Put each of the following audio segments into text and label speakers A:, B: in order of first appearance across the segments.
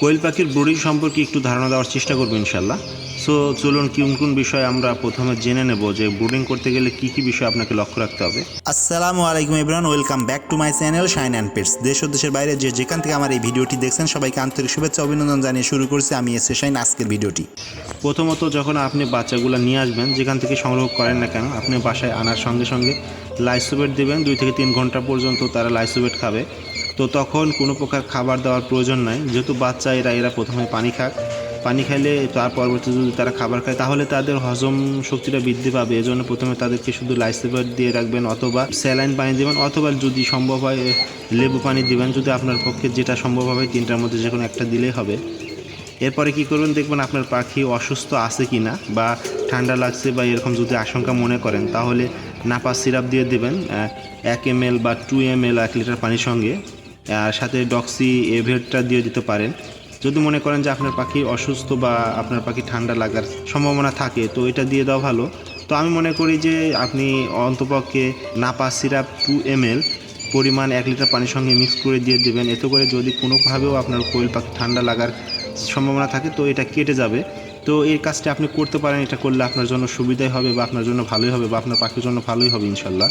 A: কোয়েল পাখির ব্রুডিং সম্পর্কে একটু ধারণা দেওয়ার চেষ্টা করব ইনশাল্লাহ। সো চলুন কোন কোন বিষয়ে আমরা প্রথমে জেনে নেব যে ব্রুডিং করতে গেলে কি কি বিষয় আপনাকে লক্ষ্য রাখতে হবে।
B: আসসালামু আলাইকুম everyone welcome back to my channel Shine and Pets. দেশ ও দেশের বাইরে যে যেখান থেকে আমার এই ভিডিওটি দেখছেন সবাইকে আন্তরিক শুভেচ্ছা অভিনন্দন জানিয়ে শুরু করছি আমি এসে শাইন আজকের ভিডিওটি।
A: প্রথমত যখন আপনি বাচ্চাগুলো নিয়ে আসবেন যেখান থেকে সংগ্রহ করেন না কেন আপনি বাসায় আনার সঙ্গে সঙ্গে লাইসোবেট দেবেন। দুই থেকে তিন ঘণ্টা পর্যন্ত তারা লাইসোবেট খাবে। তো তখন কোনো প্রকার খাবার দেওয়ার প্রয়োজন নাই। যেহেতু বাচ্চা, এরা এরা প্রথমে পানি খাক। পানি খাইলে তার পরবর্তী যদি তারা খাবার খায়, তাহলে তাদের হজম শক্তিটা বৃদ্ধি পাবে। এজন্য প্রথমে তাদেরকে শুধু লাইসোবেট দিয়ে রাখবেন অথবা স্যালাইন পানি দেবেন, অথবা যদি সম্ভব হয় লেবু পানি দিবেন। যদি আপনার পক্ষে যেটা সম্ভব হবে, তিনটার মধ্যে যে কোনো একটা দিলেই হবে। এরপরে কি করবেন, দেখবেন আপনার পাখি অসুস্থ আছে কি না বা ঠান্ডা লাগছে, বা এরকম যদি আশঙ্কা মনে করেন, তাহলে নাপা সিরাপ দিয়ে দেবেন এক এম বা টু এম এল এক লিটার পানির সঙ্গে। আর সাথে ডক্সি এভেটটা দিয়ে দিতে পারেন। যদি মনে করেন যে আপনার পাখি অসুস্থ বা আপনার পাখি ঠান্ডা লাগার সম্ভাবনা থাকে, তো এটা দিয়ে দেওয়া ভালো। তো আমি মনে করি যে আপনি অন্তপক্ষে Napa syrup two M L পরিমাণ এক লিটার পানির সঙ্গে মিক্স করে দিয়ে দেবেন। এতে করে যদি কোনোভাবেও আপনার কোয়েল পাখি ঠান্ডা লাগার সম্ভাবনা থাকে, তো এটা কেটে যাবে। তো এই কাজটা আপনি করতে পারেন, এটা করলে আপনার জন্য সুবিধাই হবে বা আপনার জন্য ভালোই হবে বা আপনার পাখির জন্য ভালোই হবে ইনশাল্লাহ।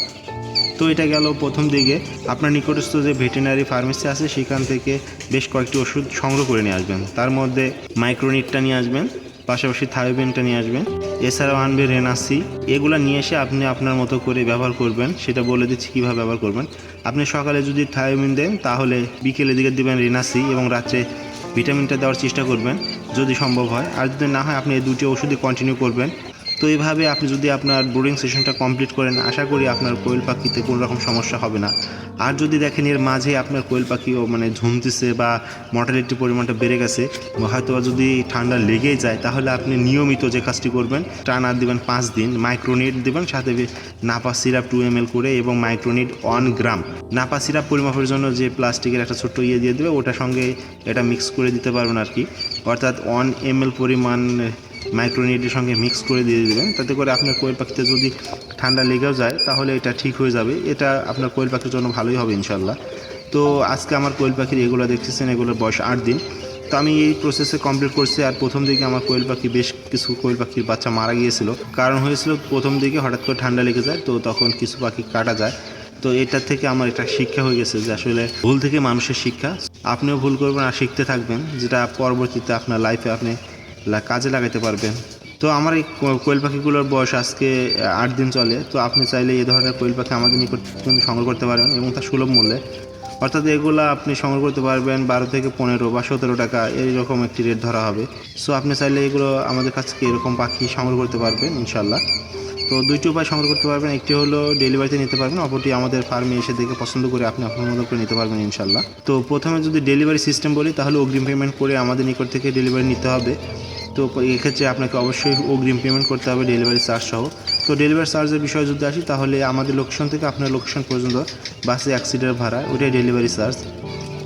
A: তো এটা গেল প্রথম দিকে। আপনার নিকটস্থ যে ভেটেরিনারি ফার্মেসি আছে, সেখান থেকে বেশ কয়েকটি ওষুধ সংগ্রহ করে নিয়ে আসবেন। তার মধ্যে মাইক্রোনিটটা নিয়ে আসবেন, পাশাপাশি থায়োবিনটা নিয়ে আসবেন, এছাড়াও আনবে রেনাসি। এগুলো নিয়ে এসে আপনি আপনার মতো করে ব্যবহার করবেন। সেটা বলে দিচ্ছি কীভাবে ব্যবহার করবেন। আপনি সকালে যদি থায়োবিন দেন, তাহলে বিকেলের দিকে দেবেন রেনাসি এবং রাত্রে ভিটামিনটা দেওয়ার চেষ্টা করবেন, যদি সম্ভব হয়। আর যদি না হয়, আপনি এই দুটি ওষুধই কন্টিনিউ করবেন। তো এইভাবে আপনি যদি আপনার বোর্ডিং সেশনটা কমপ্লিট করেন, আশা করি আপনার কোয়েল পাখিতে কোনো রকম সমস্যা হবে না। আর যদি দেখেন এর মাঝে আপনার কোয়েল পাখিও মানে ঝুমতেছে বা মর্টালিটির পরিমাণটা বেড়ে গেছে, হয়তো যদি ঠান্ডা লেগেই যায়, তাহলে আপনি নিয়মিত যে কাজটি করবেন টানা দিবেন পাঁচ দিন। মাইক্রোনিট দেবেন, সাথে নাপা সিরাপ টু এম করে এবং মাইক্রোনিট ওয়ান গ্রাম নাপা সিরাপ পরিমাপের জন্য যে প্লাস্টিকের একটা ছোট্ট ইয়ে দিয়ে দেবে, ওটার সঙ্গে এটা মিক্স করে দিতে পারবেন আর কি। অর্থাৎ ওয়ান এম পরিমাণ মাইক্রোনিটের সঙ্গে মিক্স করে দিয়ে দেবেন। তাতে করে আপনার কোয়েল পাখিতে যদি ঠান্ডা লেগেও যায়, তাহলে এটা ঠিক হয়ে যাবে। এটা আপনার কোয়েল পাখির জন্য ভালোই হবে ইনশাল্লাহ তো আজকে আমার কোয়েল পাখির এগুলো দেখতেছেন, এগুলোর বয়স আট দিন। তো আমি এই প্রসেসে কমপ্লিট করছি আর প্রথম দিকে আমার কোয়েল পাখি বেশ কিছু কোয়েল পাখির বাচ্চা মারা গিয়েছিল। কারণ হয়েছিল প্রথম দিকে হঠাৎ করে ঠান্ডা লেগে যায়, তো তখন কিছু পাখি কাটা যায়। তো এটার থেকে আমার একটা শিক্ষা হয়ে গেছে যে আসলে ভুল থেকে মানুষের শিক্ষা। আপনিও ভুল করবেন আর শিখতে থাকবেন, যেটা পরবর্তীতে আপনার লাইফে আপনি কাজে লাগাতে পারবেন। তো আমার এই কোয়েল পাখিগুলোর বয়স আজকে আট দিন চলে। তো আপনি চাইলে এই ধরনের কোয়েল পাখি আমাদের নিকট কিন্তু সংগ্রহ করতে পারেন এবং তার সুলভ মূল্যে। অর্থাৎ এগুলো আপনি সংগ্রহ করতে পারবেন বারো থেকে পনেরো বা সতেরো টাকা এইরকম একটি রেট ধরা হবে। সো আপনি চাইলে এগুলো আমাদের কাছ থেকে এরকম পাখি সংগ্রহ করতে পারবেন ইনশাল্লাহ তো দুইটি উপায় সংগ্রহ করতে পারবেন। একটি হলো ডেলিভারিতে নিতে পারবেন, অপরটি আমাদের ফার্মে এসে দেখে পছন্দ করে আপনি আপনার মতো করে নিতে পারবেন ইনশাল্লাহ তো প্রথমে যদি ডেলিভারি সিস্টেম বলি, তাহলে অগ্রিম পেমেন্ট করে আমাদের নিকট থেকে ডেলিভারি নিতে হবে। তো এক্ষেত্রে আপনাকে অবশ্যই অগ্রিম পেমেন্ট করতে হবে ডেলিভারি চার্জ সহ। তো ডেলিভারি চার্জের বিষয়ে যদি আসি, তাহলে আমাদের লোকেশন থেকে আপনার লোকেশন পর্যন্ত বাসে অ্যাক্সিডেন্ট ভাড়া, ওটাই ডেলিভারি চার্জ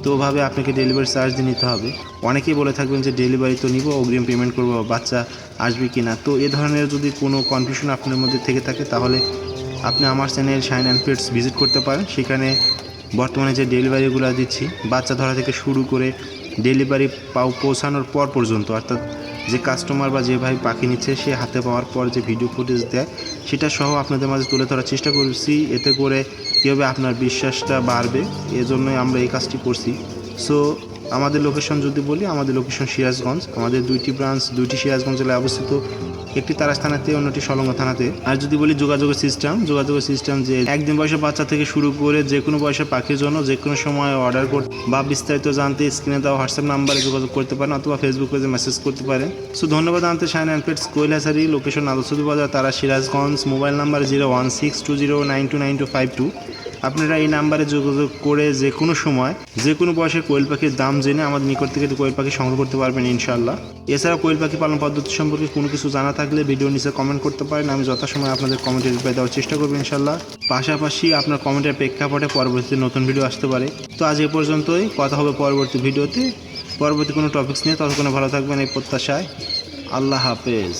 A: তো ওভাবে আপনাকে ডেলিভারি চার্জ দিয়ে নিতে হবে। অনেকেই বলে থাকবেন যে ডেলিভারি তো নিব, অগ্রিম পেমেন্ট করব, বাচ্চা আসবে কি না তো এ ধরনের যদি কোনো কনফিউশন আপনার মধ্যে থেকে থাকে, তাহলে আপনি আমার channel Shine and Pets visit করতে পারেন। সেখানে বর্তমানে যে ডেলিভারিগুলো দিচ্ছি, বাচ্চা ধরা থেকে শুরু করে ডেলিভারি পাও, পৌঁছানোর পর পর্যন্ত, অর্থাৎ যে কাস্টমার বা যে ভাই পাখি নিচ্ছে, সে হাতে পাওয়ার পর যে ভিডিও ফুটেজ দেয়, সেটা সহ আপনাদের মাঝে তুলে ধরার চেষ্টা করছি। এতে করে কীভাবে আপনার বিশ্বাসটা বাড়বে। এজন্যই আমরা এই কাজটি করছি। সো আমাদের লোকেশন যদি বলি, আমাদের লোকেশন সিরাজগঞ্জ। আমাদের দুইটি ব্রাঞ্চ দুইটি সিরাজগঞ্জ জেলায় অবস্থিত। একটি তারাস থানাতে, অন্যটি সলঙ্গ থানাতে। আর যদি বলি যোগাযোগের সিস্টেম যোগাযোগের সিস্টেম যে একদিন বয়সের বাচ্চা থেকে শুরু করে যে কোনো বয়সের পাখির জন্য যে কোনো সময় অর্ডার করতে বা বিস্তারিত জানতে স্ক্রিনে দেওয়া হোয়াটসঅ্যাপ নাম্বারে যোগাযোগ করতে পারেন অথবা ফেসবুক পেজে মেসেজ করতে পারেন। সো ধন্যবাদ আনতে শাইন অ্যান্ড পেটস কৈলাসারি লোকেশন আদর্শদী বাজার তারা Sirajganj mobile number zero one six two zero nine two nine two five two আপনারা এই নাম্বারে যোগাযোগ করে যে কোনো সময় যে কোনো বয়সের কোয়েল পাখির দাম জেনে আমাদের নিকট থেকে কোয়েল পাখি সংগ্রহ করতে পারবেন ইনশাল্লাহ এছাড়া কোয়েল পাখি পালন পদ্ধতি সম্পর্কে কোনো কিছু জানা থাকলে ভিডিও নিচে কমেন্ট করতে পারেন। আমি যথাসময় আপনাদের কমেন্টে রিপ্লাই দেওয়ার চেষ্টা করব ইনশাল্লাহ পাশাপাশি আপনার কমেন্টের প্রেক্ষাপটে পরবর্তীতে নতুন ভিডিও আসতে পারে। তো আজ এ পর্যন্তই। কথা হবে পরবর্তী ভিডিওতে পরবর্তী কোনো টপিকস নিয়ে। ততক্ষণে ভালো থাকবেন এই প্রত্যাশায়। আল্লাহ হাফেজ।